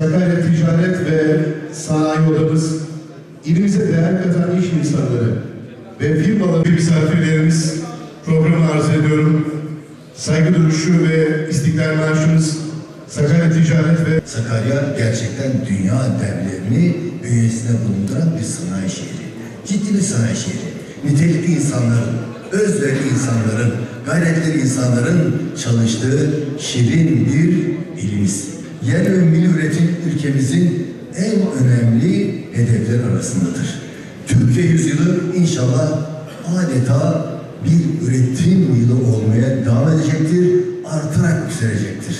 Sakarya Ticaret ve Sanayi Odamız, ilimize değer katan iş insanları ve firmaları misafirlerimiz programı arz ediyorum. Saygı duruşu ve istiklal marşımız Sakarya Ticaret ve Sakarya gerçekten dünya değerlerini bünyesine bulunduran bir sanayi şehri. Ciddi bir sanayi şehri. Nitelikli insanların, özverili insanların, gayretli insanların çalıştığı şirin bir ülkemizin en önemli hedefler arasındadır. Türkiye yüzyılı inşallah adeta bir üretim yılı olmaya devam edecektir, artarak yükselecektir.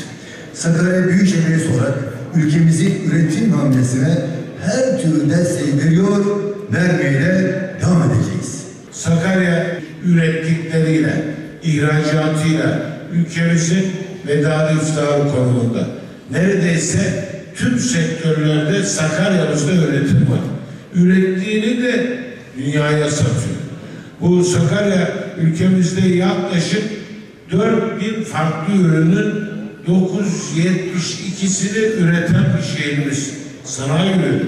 Sakarya Büyükşehir olarak ülkemizin üretim hamlesine her türlü desteği veriyor, vermeye de devam edeceğiz. Sakarya ürettikleriyle, ihracatıyla ülkemizin medarı iftiharı konumunda. Neredeyse tüm sektörlerde Sakarya'mızda üretim var. Ürettiğini de dünyaya satıyor. Bu Sakarya ülkemizde yaklaşık 4000 farklı ürünün 972'sini üreten bir şehrimiz. Sanayi ürünü.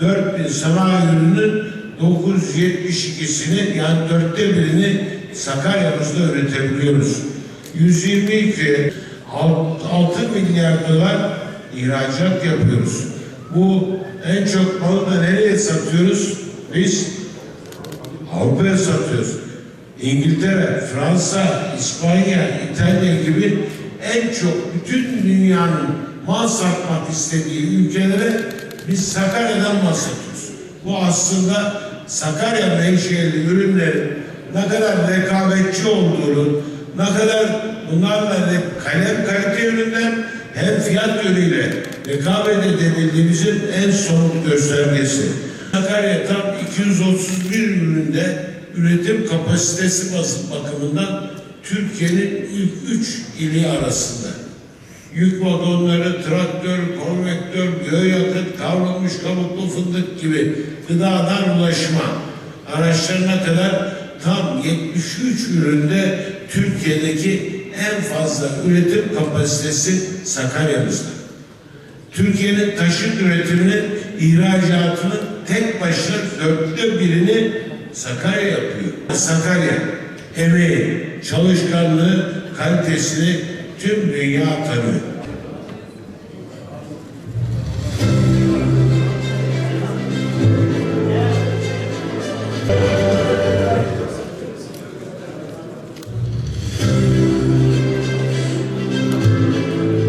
4000 sanayi ürünün 972'sini yani dörtte birini Sakarya'mızda üretebiliyoruz. 122 6 milyar dolar ihracat yapıyoruz. Bu en çok malı da nereye satıyoruz? Biz Avrupa'ya satıyoruz. İngiltere, Fransa, İspanya, İtalya gibi en çok bütün dünyanın mal satmak istediği ülkelere biz Sakarya'dan mal satıyoruz. Bu aslında Sakarya menşeli ürünlerin ne kadar rekabetçi olduğunu, ne kadar bunlarla kalem kalite yönünden hem fiyat yönüyle rekabet edebildiğimizin en somut göstergesi. Sakarya tam 231 üründe üretim kapasitesi bakımından Türkiye'nin ilk üç ili arasında. Yük vagonları, traktör, konvektör, biyoyakıt, kavrulmuş kabuklu fındık gibi gıdadan ulaşıma araçlarına kadar tam 73 üründe Türkiye'deki en fazla üretim kapasitesi Sakarya'mızda. Türkiye'nin taşıt üretiminin ihracatının tek başına dörtte birini Sakarya yapıyor. Sakarya emeği, çalışkanlığı, kalitesini tüm dünya tanıyor.